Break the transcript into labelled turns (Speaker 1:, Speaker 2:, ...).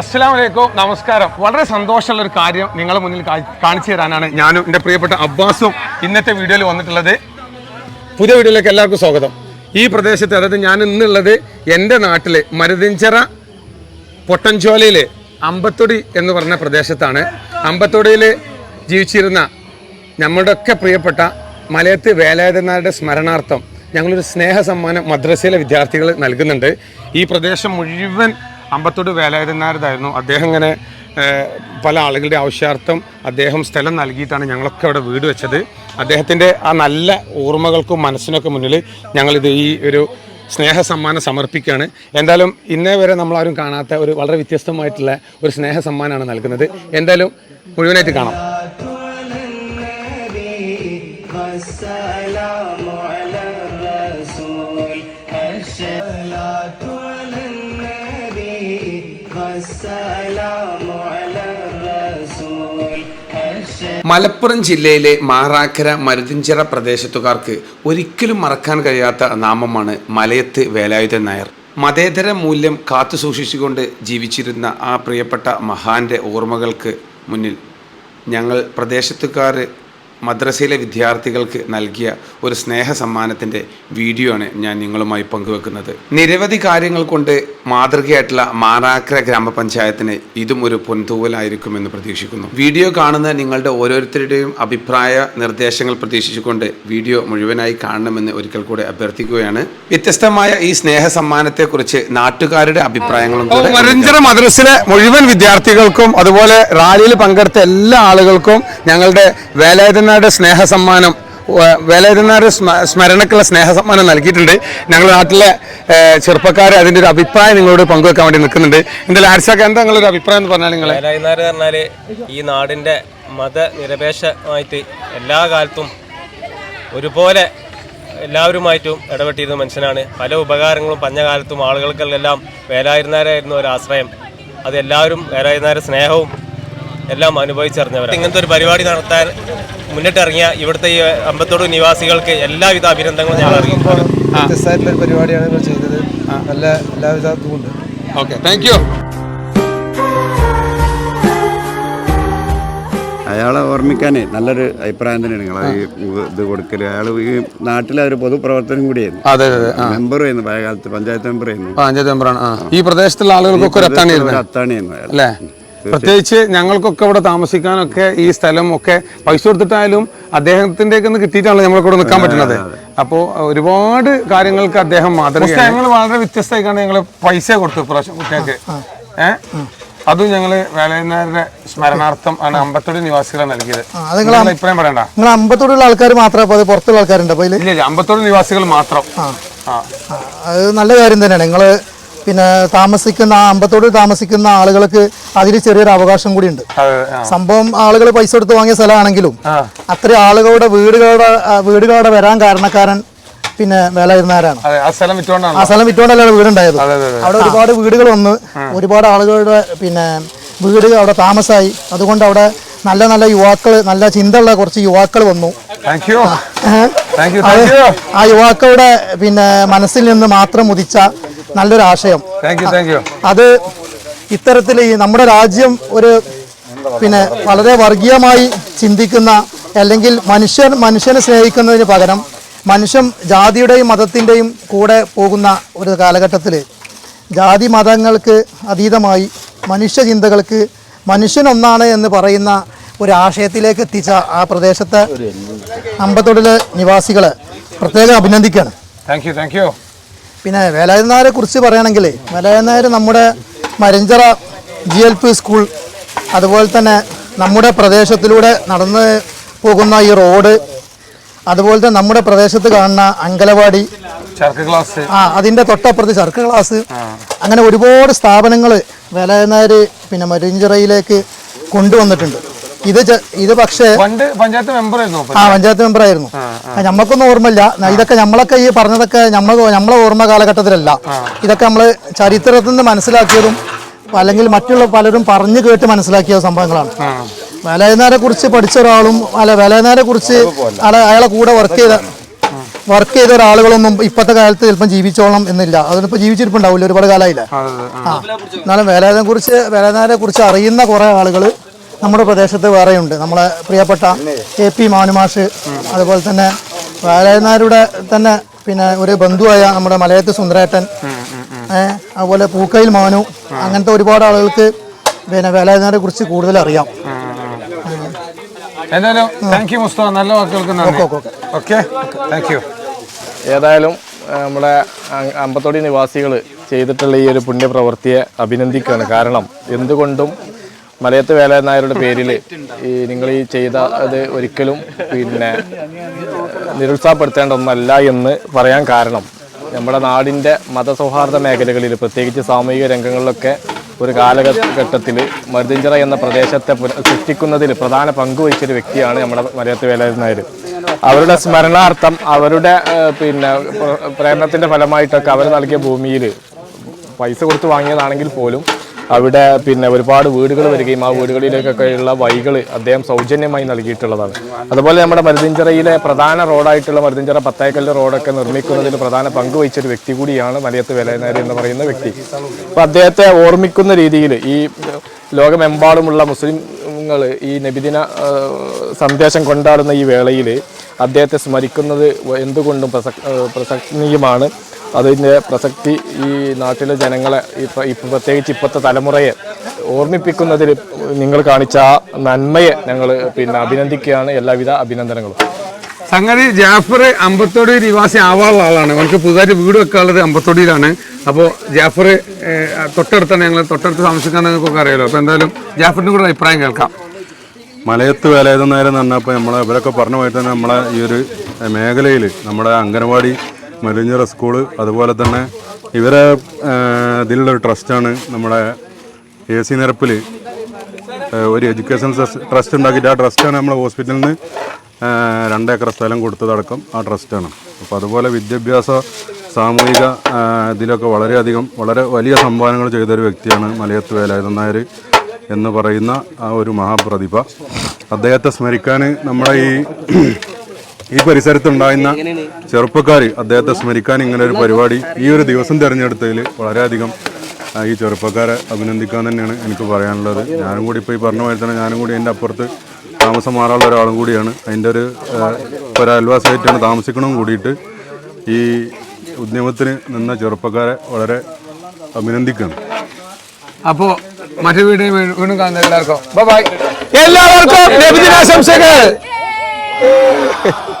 Speaker 1: അസ്സലാം വലൈക്കും നമസ്കാരം. വളരെ സന്തോഷമുള്ള ഒരു കാര്യം നിങ്ങളെ മുന്നിൽ കാണിച്ചു തരാനാണ് ഞാനും എന്റെ പ്രിയപ്പെട്ട അബ്ബാസും ഇന്നത്തെ വീഡിയോയിൽ വന്നിട്ടുള്ളത്. പുതിയ വീഡിയോയിലേക്ക് എല്ലാവർക്കും സ്വാഗതം. ഈ പ്രദേശത്ത് അതായത് ഞാൻ ഇന്നുള്ളത് എന്റെ നാട്ടിലെ മരുതിഞ്ചിറ പൊട്ടൻചോലയിലെ അമ്പത്തൊടി എന്ന് പറഞ്ഞ പ്രദേശത്താണ്. അമ്പത്തൊടിയിൽ ജീവിച്ചിരുന്ന നമ്മുടെയൊക്കെ പ്രിയപ്പെട്ട മലയത്ത് വേലായുധന്മാരുടെ സ്മരണാർത്ഥം ഞങ്ങളൊരു സ്നേഹ സമ്മാനം മദ്രസയിലെ വിദ്യാർത്ഥികൾ നൽകുന്നുണ്ട്. ഈ പ്രദേശം മുഴുവൻ അമ്പത്തൊടി വേലായുധന്മാരുതായിരുന്നു. അദ്ദേഹം ഇങ്ങനെ പല ആളുകളുടെ ആവശ്യാർത്ഥം അദ്ദേഹം സ്ഥലം നൽകിയിട്ടാണ് ഞങ്ങളൊക്കെ അവിടെ വീട് വെച്ചത്. അദ്ദേഹത്തിന്റെ ആ നല്ല ഓർമ്മകൾക്കും മനസ്സിനൊക്കെ മുന്നിൽ ഞങ്ങളിത് ഈ ഒരു സ്നേഹ സമ്മാനം സമർപ്പിക്കുകയാണ്. എന്തായാലും ഇന്നേ വരെ നമ്മളാരും കാണാത്ത ഒരു വളരെ വ്യത്യസ്തമായിട്ടുള്ള ഒരു സ്നേഹ സമ്മാനമാണ് നൽകുന്നത്. എന്തായാലും മുഴുവനായിട്ട് കാണാം. മലപ്പുറം ജില്ലയിലെ മാറാക്കര മരുതിഞ്ചിറ പ്രദേശത്തുകാർക്ക് ഒരിക്കലും മറക്കാൻ കഴിയാത്ത നാമമാണ് മലയത്ത് വേലായുധൻ നായർ. മതേതര മൂല്യം കാത്തു സൂക്ഷിച്ചുകൊണ്ട് ജീവിച്ചിരുന്ന ആ പ്രിയപ്പെട്ട മഹാന്റെ ഓർമ്മകൾക്ക് മുന്നിൽ ഞങ്ങൾ പ്രദേശത്തുകാർ മദ്രസയിലെ വിദ്യാർത്ഥികൾക്ക് നൽകിയ ഒരു സ്നേഹ സമ്മാനത്തിന്റെ വീഡിയോ ആണ് ഞാൻ നിങ്ങളുമായി പങ്കുവെക്കുന്നത്. നിരവധി കാര്യങ്ങൾ കൊണ്ട് മാതൃകയായിട്ടുള്ള മാറാക്കര ഗ്രാമപഞ്ചായത്തിന് ഇതും ഒരു പൊൻതൂവലായിരിക്കുമെന്ന് പ്രതീക്ഷിക്കുന്നു. വീഡിയോ കാണുന്ന നിങ്ങളുടെ ഓരോരുത്തരുടെയും അഭിപ്രായ നിർദ്ദേശങ്ങൾ പ്രതീക്ഷിച്ചുകൊണ്ട് വീഡിയോ മുഴുവനായി കാണണമെന്ന് ഒരിക്കൽ കൂടെ അഭ്യർത്ഥിക്കുകയാണ്. വ്യത്യസ്തമായ ഈ സ്നേഹ സമ്മാനത്തെക്കുറിച്ച് നാട്ടുകാരുടെ അഭിപ്രായങ്ങളും കൂടെ മരഞ്ചിറ മദ്രസിലെ മുഴുവൻ വിദ്യാർത്ഥികൾക്കും അതുപോലെ റാലിയിൽ പങ്കെടുത്ത എല്ലാ ആളുകൾക്കും ഞങ്ങളുടെ വേലായുധനാരുടെ സ്നേഹ സമ്മാനം വ- വേലായുധനാരുടെ സ്മ- സ്മരണക്കുള്ള സ്നേഹ സമ്മാനം നൽകിയിട്ടുണ്ട്. ഞങ്ങളുടെ നാട്ടിലെ ചെറുപ്പക്കാർ അതിന്റെ ഒരു അഭിപ്രായം നിങ്ങളോട് പങ്കുവെക്കാൻ വേണ്ടി നിൽക്കുന്നുണ്ട്. എന്തായാലും ആർസാക്ക് എന്താ നിങ്ങളൊരു അഭിപ്രായം എന്ന് പറഞ്ഞാൽ നിങ്ങൾ
Speaker 2: വേലരുന്നാർ പറഞ്ഞാൽ ഈ നാടിന്റെ മതനിരപേക്ഷമായിട്ട് എല്ലാ കാലത്തും ഒരുപോലെ എല്ലാവരുമായിട്ടും ഇടപെട്ടിരുന്ന മനുഷ്യനാണ്. പല ഉപകാരങ്ങളും പഞ്ഞ കാലത്തും ആളുകൾക്കെല്ലാം വേലായിരുന്നാരായിരുന്നു ഒരു ആശ്രയം അത് എല്ലാവരും വേലായിരുന്നാരുടെ സ്നേഹവും എല്ലാം അനുഭവിച്ചറിഞ്ഞവരാണ്. ഇങ്ങനത്തെ ഒരു പരിപാടി നടത്താൻ മുന്നിട്ടിറങ്ങിയ ഇവിടുത്തെ ഈ അമ്പത്തോട് നിവാസികൾക്ക് എല്ലാവിധ അഭിനന്ദനങ്ങളും ഞങ്ങൾ അറിയിക്കുന്നു.
Speaker 3: വ്യത്യസ്തമായിട്ടുള്ള പരിപാടിയാണ് ഞങ്ങൾ ചെയ്തത്. നല്ല എല്ലാവിധ ഇതുമുണ്ട്.
Speaker 1: ഓക്കെ താങ്ക് യു
Speaker 4: അയാളെ ഓർമ്മിക്കാനേ നല്ലൊരു അഭിപ്രായം തന്നെയാണ് നിങ്ങൾ ഈ ഇത് കൊടുക്കൽ. അയാൾ ഈ നാട്ടിലെ ഒരു പൊതുപ്രവർത്തനം കൂടിയായിരുന്നു
Speaker 1: അതെ അതെ മെമ്പർ
Speaker 4: ആയിരുന്നു പഴയ പഞ്ചായത്ത് പഞ്ചായത്ത് മെമ്പറായിരുന്നു
Speaker 1: പഞ്ചായത്ത് മെമ്പറാണ് ആണ്. ഈ പ്രദേശത്തുള്ള ആളുകൾക്കൊക്കെ ഒരു
Speaker 4: അത്താണിയായിരുന്നു അയാൾ
Speaker 1: അല്ലേ? പ്രത്യേകിച്ച് ഞങ്ങൾക്കൊക്കെ ഇവിടെ താമസിക്കാനൊക്കെ ഈ സ്ഥലം ഒക്കെ പൈസ കൊടുത്തിട്ടായാലും അദ്ദേഹത്തിന്റെ ഒന്ന് കിട്ടിയിട്ടാണല്ലോ ഞങ്ങൾ കൂടെ നിൽക്കാൻ പറ്റുന്നത്. അപ്പോൾ ഒരുപാട് കാര്യങ്ങൾക്ക് അദ്ദേഹം മാതൃക ഞങ്ങൾ വളരെ വ്യത്യസ്തമായിക്കാണ് ഞങ്ങൾ പൈസ കൊടുത്തു പ്രാവശ്യം കുട്ടികൾക്ക്. ഏഹ് അതും ഞങ്ങൾ വേലയനാരുടെ സ്മരണാർത്ഥം ആണ് അമ്പത്തോട് നിവാസികളെ നൽകിയത്. നിങ്ങളെ അഭിപ്രായം പറയണ്ട.
Speaker 3: നിങ്ങൾ അമ്പത്തോടുള്ള ആൾക്കാർ മാത്രമേ പുറത്തുള്ള ആൾക്കാരുണ്ട്? അപ്പോൾ
Speaker 1: ഇല്ല ഇല്ല അമ്പത്തൊടി നിവാസികൾ മാത്രം. ആ.
Speaker 3: അത് നല്ല കാര്യം തന്നെയാണ്. നിങ്ങൾ പിന്നെ താമസിക്കുന്ന അമ്പത്തോട് താമസിക്കുന്ന ആളുകൾക്ക് അതിൽ ചെറിയൊരു അവകാശം
Speaker 1: കൂടി ഉണ്ട്
Speaker 3: സംഭവം ആളുകൾ പൈസ എടുത്ത് വാങ്ങിയ സ്ഥലമാണെങ്കിലും അത്ര ആളുകളുടെ വീടുകളുടെ വീടുകളുടെ വരാൻ കാരണക്കാരൻ പിന്നെ വേലായിരുന്നാരാണ്
Speaker 1: ആ സ്ഥലം
Speaker 3: വിറ്റോണ്ടല്ലാണ് വീടുണ്ടായത്. അവിടെ ഒരുപാട് വീടുകൾ വന്ന് ഒരുപാട് ആളുകളുടെ പിന്നെ വീട് അവിടെ താമസമായി അതുകൊണ്ട് അവിടെ നല്ല നല്ല യുവാക്കൾ നല്ല ചിന്തയുള്ള കുറച്ച് യുവാക്കൾ വന്നു. ആ യുവാക്കളുടെ പിന്നെ മനസ്സിൽ നിന്ന് മാത്രം ഉദിച്ച നല്ലൊരു ആശയം അത് ഇത്തരത്തിൽ ഈ നമ്മുടെ രാജ്യം ഒരു പിന്നെ വളരെ വർഗീയമായി ചിന്തിക്കുന്ന അല്ലെങ്കിൽ മനുഷ്യൻ മനുഷ്യനെ സ്നേഹിക്കുന്നതിന് പകരം മനുഷ്യൻ ജാതിയുടെയും മതത്തിന്റെയും കൂടെ പോകുന്ന ഒരു കാലഘട്ടത്തിൽ ജാതി മതങ്ങൾക്ക് അതീതമായി മനുഷ്യ ചിന്തകൾക്ക് മനുഷ്യൻ ഒന്നാണ് എന്ന് പറയുന്ന ഒരു ആശയത്തിലേക്ക് എത്തിച്ച ആ പ്രദേശത്തെ അമ്പത്തൊടിലെ നിവാസികളെ പ്രത്യേകം അഭിനന്ദിക്കുകയാണ്.
Speaker 1: താങ്ക് യു താങ്ക് യു
Speaker 3: പിന്നെ വേലായുധനാരെ കുറിച്ച് പറയുകയാണെങ്കിൽ വേലായുധനായർ നമ്മുടെ Maranchara G L P school അതുപോലെ തന്നെ നമ്മുടെ പ്രദേശത്തിലൂടെ നടന്ന് പോകുന്ന ഈ റോഡ് അതുപോലെ തന്നെ നമ്മുടെ പ്രദേശത്ത് കാണുന്ന അങ്കലവാടി
Speaker 1: ക്ലാസ്
Speaker 3: ആ അതിന്റെ തൊട്ടപ്പുറത്ത് ചർക്ക് ക്ലാസ് അങ്ങനെ ഒരുപാട് സ്ഥാപനങ്ങൾ വേലായുധനായർ പിന്നെ മരിഞ്ചിറയിലേക്ക് കൊണ്ടുവന്നിട്ടുണ്ട്. ഇത് ഇത് പക്ഷേ
Speaker 1: പഞ്ചായത്ത് മെമ്പറായിരുന്നു
Speaker 3: ആ പഞ്ചായത്ത് മെമ്പറായിരുന്നു നമ്മക്കൊന്നും ഓർമ്മയില്ല. ഇതൊക്കെ നമ്മളൊക്കെ ഈ പറഞ്ഞതൊക്കെ നമ്മൾ നമ്മളെ ഓർമ്മ കാലഘട്ടത്തിലല്ല. ഇതൊക്കെ നമ്മൾ ചരിത്രത്തിൽ നിന്ന് മനസ്സിലാക്കിയതും അല്ലെങ്കിൽ മറ്റുള്ള പലരും പറഞ്ഞു കേട്ട് മനസ്സിലാക്കിയ സംഭവങ്ങളാണ്. വേലായുധനാരെ കുറിച്ച് പഠിച്ച ഒരാളും അല്ല വേലായുധനാരെ കുറിച്ച് അയാളെ കൂടെ വർക്ക് ചെയ്ത വർക്ക് ചെയ്ത ഒരാളുകളൊന്നും ഇപ്പോഴത്തെ കാലത്ത് ചിലപ്പം ജീവിച്ചോളണം എന്നില്ല. അതിനിപ്പോൾ ജീവിച്ചിരിപ്പുണ്ടാവില്ല ഒരുപാട് കാലമായില്ല ആ. എന്നാലും വേലായുധനെ കുറിച്ച് വേലായുധനെ കുറിച്ച് അറിയുന്ന കുറേ ആളുകൾ നമ്മുടെ പ്രദേശത്ത് വേറെയുണ്ട്. നമ്മളെ പ്രിയപ്പെട്ട എ പി മാനുമാഷ് അതുപോലെ തന്നെ വേലായുധനാരുടെ തന്നെ പിന്നെ ഒരു ബന്ധുവായ നമ്മുടെ മലയത്ത് സുന്ദരേട്ടൻ അതുപോലെ പൂക്കയിൽ മാനു അങ്ങനത്തെ ഒരുപാട് ആളുകൾക്ക് പിന്നെ വേലായുധനെ കുറിച്ച് കൂടുതൽ അറിയാം.
Speaker 1: എന്തായാലും താങ്ക് യു മുസ്തഫ. നല്ല വാക്കുകൾക്ക് നന്ദി. ഓക്കെ താങ്ക് യു
Speaker 5: ഏതായാലും നമ്മുടെ അമ്പത്തോടി നിവാസികൾ ചെയ്തിട്ടുള്ള ഈ ഒരു പുണ്യപ്രവൃത്തിയെ അഭിനന്ദിക്കുകയാണ്. കാരണം എന്തുകൊണ്ടും മലയത്ത് വേലനായരുടെ പേരിൽ ഈ നിങ്ങൾ ഈ ചെയ്ത അത് ഒരിക്കലും പിന്നെ നിരുത്സാഹപ്പെടുത്തേണ്ട ഒന്നല്ല എന്ന് പറയാൻ കാരണം നമ്മുടെ നാടിന്റെ മതസൗഹാർദ്ദ മേഖലകളിൽ പ്രത്യേകിച്ച് സാമൂഹിക രംഗങ്ങളിലൊക്കെ ഒരു കാലഘട്ടത്തിൽ മരുതിഞ്ചിറ എന്ന പ്രദേശത്തെ സൃഷ്ടിക്കുന്നതിൽ പ്രധാന പങ്ക് വഹിച്ചൊരു വ്യക്തിയാണ് നമ്മുടെ മലയത്ത് നായർ അവരുടെ സ്മരണാർത്ഥം അവരുടെ പിന്നെ പ്രേരണത്തിന്റെ ഫലമായിട്ടൊക്കെ അവർ നൽകിയ ഭൂമിയിൽ പൈസ കൊടുത്ത് വാങ്ങിയതാണെങ്കിൽ പോലും അവിടെ പിന്നെ ഒരുപാട് വീടുകൾ വരികയും ആ വീടുകളിലേക്കൊക്കെയുള്ള വഴികൾ അദ്ദേഹം സൗജന്യമായി നൽകിയിട്ടുള്ളതാണ്. അതുപോലെ നമ്മുടെ മരുതിഞ്ചിറയിലെ പ്രധാന റോഡായിട്ടുള്ള മരുതിഞ്ചിറ പത്തായക്കല്ല് റോഡൊക്കെ നിർമ്മിക്കുന്നതിൽ പ്രധാന പങ്ക് വഹിച്ചൊരു വ്യക്തി കൂടിയാണ് മലയത്ത് വേലനാരി എന്ന് പറയുന്ന വ്യക്തി. അപ്പോൾ അദ്ദേഹത്തെ ഓർമ്മിക്കുന്ന രീതിയിൽ ഈ ലോകമെമ്പാടുമുള്ള മുസ്ലിംങ്ങൾ ഈ നബിദിന സന്ദേശം കൊണ്ടാടുന്ന ഈ വേളയിൽ അദ്ദേഹത്തെ സ്മരിക്കുന്നത് എന്തുകൊണ്ടും പ്രസക് ആ, പ്രസക്തനീയമാണ് അതിന്റെ പ്രസക്തി ഈ നാട്ടിലെ ജനങ്ങളെ ഇപ്പം ഇപ്പം പ്രത്യേകിച്ച് ഇപ്പോഴത്തെ തലമുറയെ ഓർമ്മിപ്പിക്കുന്നതിൽ നിങ്ങൾ കാണിച്ച ആ നന്മയെ ഞങ്ങൾ പിന്നെ അഭിനന്ദിക്കുകയാണ്. എല്ലാവിധ അഭിനന്ദനങ്ങളും.
Speaker 1: സംഗതി ജാഫർ അമ്പത്തോടി നിവാസി ആവാനുള്ള ആളാണ്. അവർക്ക് പുതുതായിട്ട് വീട് വെക്കാനുള്ളത് അമ്പത്തോടിയിലാണ്. അപ്പോൾ ജാഫർ തൊട്ടടുത്താണ് ഞങ്ങൾ. തൊട്ടടുത്ത് താമസിക്കാൻ നിങ്ങൾക്കൊക്കെ അറിയാലോ. അപ്പോൾ എന്തായാലും ജാഫറിന്റെ കൂടെ അഭിപ്രായം കേൾക്കാം.
Speaker 6: മലയത്ത് വേലായുധം നേരം തന്നെ അപ്പോൾ നമ്മളെ ഇവരൊക്കെ പറഞ്ഞു പോയിട്ട് തന്നെ നമ്മളെ ഈ ഒരു മേഖലയിൽ നമ്മുടെ അംഗനവാടി മലിഞ്ഞിറ സ്കൂൾ അതുപോലെ തന്നെ ഇവരെ ഇതിലുള്ള ഒരു ട്രസ്റ്റാണ് നമ്മുടെ എ സി നിരപ്പിൽ ഒരു എഡ്യൂക്കേഷൻ ട്രസ്റ്റ് ഉണ്ടാക്കിയിട്ട് ആ ട്രസ്റ്റാണ് നമ്മളെ ഹോസ്പിറ്റലിൽ നിന്ന് രണ്ടേക്കർ സ്ഥലം കൊടുത്തതടക്കം ആ ട്രസ്റ്റാണ്. അപ്പോൾ അതുപോലെ വിദ്യാഭ്യാസ സാമൂഹിക ഇതിലൊക്കെ വളരെയധികം വളരെ വലിയ സംഭാവനകൾ ചെയ്തൊരു വ്യക്തിയാണ് മലയത്ത് വേലായുധൻ നായർ എന്ന് പറയുന്ന ആ ഒരു മഹാപ്രതിഭ. അദ്ദേഹത്തെ സ്മരിക്കാൻ നമ്മുടെ ഈ ഈ പരിസരത്തുണ്ടായിരുന്ന ചെറുപ്പക്കാർ അദ്ദേഹത്തെ സ്മരിക്കാൻ ഇങ്ങനെ ഒരു പരിപാടി ഈ ഒരു ദിവസം തിരഞ്ഞെടുത്തതിൽ വളരെയധികം ഈ ചെറുപ്പക്കാരെ അഭിനന്ദിക്കാൻ തന്നെയാണ് എനിക്ക് പറയാനുള്ളത്. ഞാനും കൂടി ഇപ്പോൾ ഈ പറഞ്ഞ പോലെ തന്നെ ഞാനും കൂടി എന്റെ അപ്പുറത്ത് താമസം മാറാനുള്ള ഒരാളും കൂടിയാണ്. അതിന്റെ ഒരു ഒരു അയൽവാസിയായിട്ടാണ് താമസിക്കണം കൂടിയിട്ട് ഈ ഉദ്യമത്തിന് നിന്ന ചെറുപ്പക്കാരെ വളരെ അഭിനന്ദിക്കുന്നു
Speaker 1: അപ്പോൾ മറ്റു വീട് വീണ്ടും കാണുന്ന എല്ലാവർക്കും. ബൈ എല്ലാവർക്കും നബിദിനാശംസകൾ